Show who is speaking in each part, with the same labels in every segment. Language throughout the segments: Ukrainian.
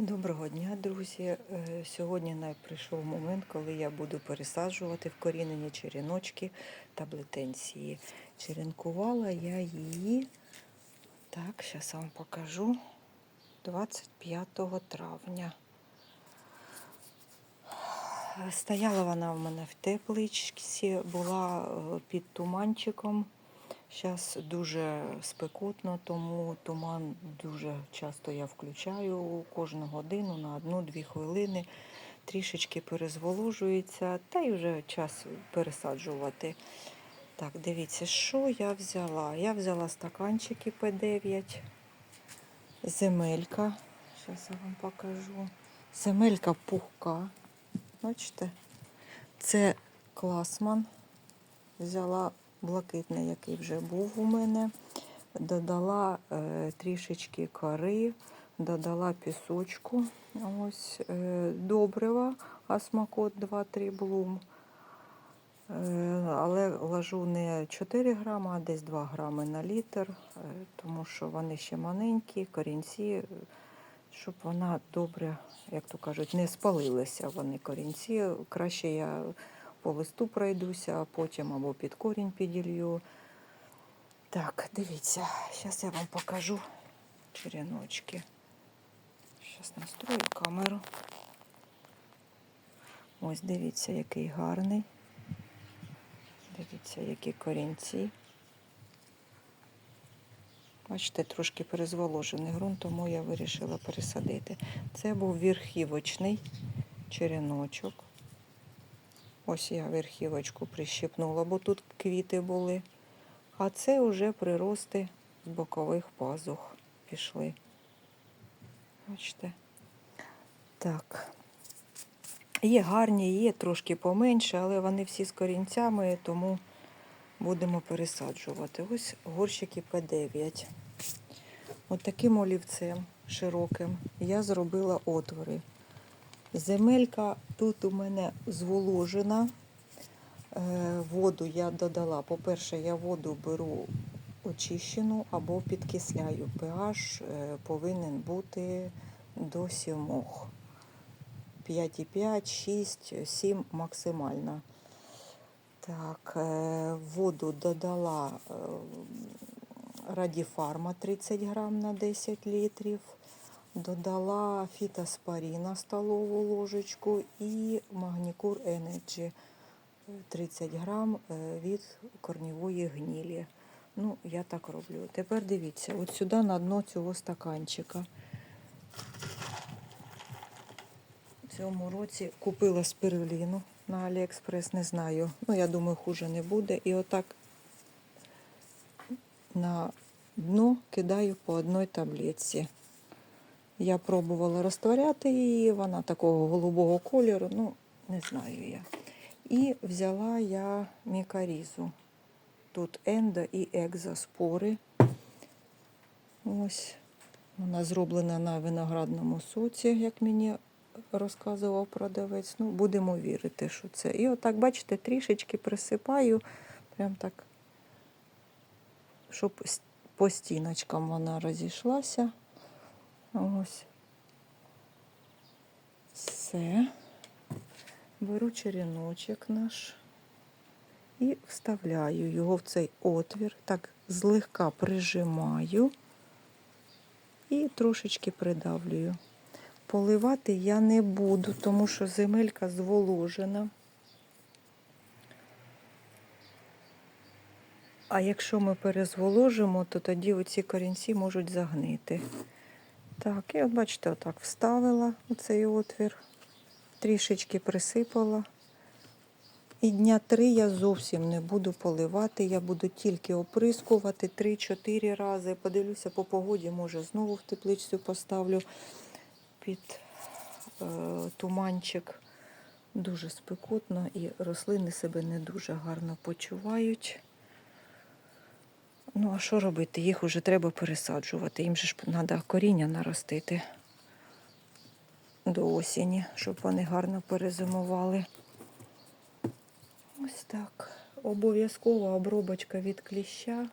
Speaker 1: Доброго дня, друзі. Е, Сьогодні прийшов момент, коли я буду пересаджувати вкорінені черіночки та блетенції. Черенкувала я її, так, зараз вам покажу, 25 травня. Стояла вона в мене в тепличці, була е, під туманчиком. Зараз дуже спекотно, тому туман дуже часто я включаю кожну годину на одну-дві хвилини. Трішечки перезволожується, та й вже час пересаджувати. Так, дивіться, що я взяла? Я взяла стаканчики П9, земелька. Зараз я вам покажу. Земелька пухка. Бачите? Це класман. Взяла блакитний, який вже був у мене. Додала е, трішечки кори, додала пісочку. Ось е, добрива, асмакот 2-3 блум. Е, але ложу не 4 грами, а десь 2 грами на літр, е, тому що вони ще маленькі, корінці, е, щоб вона добре, як то кажуть, не спалилися вони корінці. Краще я по листу пройдуся, а потім або під корінь піділью. Так, дивіться, зараз я вам покажу череночки. Зараз настрою камеру. Ось дивіться, який гарний. Дивіться, які корінці. Бачите, трошки перезволожений ґрунт, тому я вирішила пересадити. Це був верхівочний череночок. Ось я верхівочку прищепнула, бо тут квіти були. А це вже прирости з бокових пазух пішли. Бачите? Так. Є гарні, є трошки поменше, але вони всі з корінцями, тому будемо пересаджувати. Ось горщики П9. От олівцем широким я зробила отвори. Земелька тут у мене зволожена. Е, Воду я додала. По-перше, я воду беру очищену або підкисляю. pH е, повинен бути до 7. 5,5, 6, 7 максимально. Так, е, воду додала Радіфарма 30 грам на 10 літрів. Додала фітоспоріна столову ложечку і магнікур Energy 30 грам е, від корнівої гнілі. Ну, я так роблю. Тепер дивіться, от сюди на дно цього стаканчика. В цьому році купила спируліну на Аліекспрес, не знаю. Ну, я думаю, хуже не буде. І отак на дно кидаю по одній таблетці. Я пробувала розтворяти її, вона такого голубого кольору, ну, не знаю я. І взяла я мікарізу. Тут ендо і екзоспори. Ось вона зроблена на виноградному соці, як мені розказував продавець. Ну, будемо вірити, що це. І отак, бачите, трішечки присипаю, прям так, щоб по стіночкам вона розійшлася. Ось. Все. Беру череночок наш і вставляю його в цей отвір, так злегка прижимаю і трошечки придавлюю. Поливати я не буду, тому що земелька зволожена. А якщо ми перезволожимо, то тоді оці корінці можуть загнити. Так, і от бачите, отак вставила у цей отвір, трішечки присипала. І дня три я зовсім не буду поливати, я буду тільки оприскувати 3-4 рази. Подивлюся по погоді, може знову в тепличцю поставлю під е, туманчик. Дуже спекотно і рослини себе не дуже гарно почувають. Ну, а що робити? Їх вже треба пересаджувати. Їм же ж треба коріння наростити до осені, щоб вони гарно перезимували. Ось так. Обов'язкова обробочка від кліща.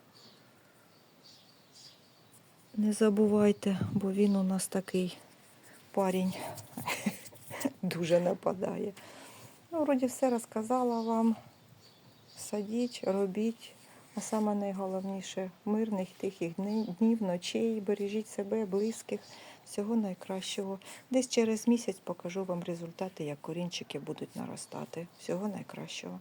Speaker 1: Не забувайте, бо він у нас такий парень дуже нападає. Ну, вроді все розказала вам. Садіть, робіть. А саме найголовніше мирних тихих днів, ночей. Бережіть себе, близьких. Всього найкращого. Десь через місяць покажу вам результати, як корінчики будуть наростати. Всього найкращого.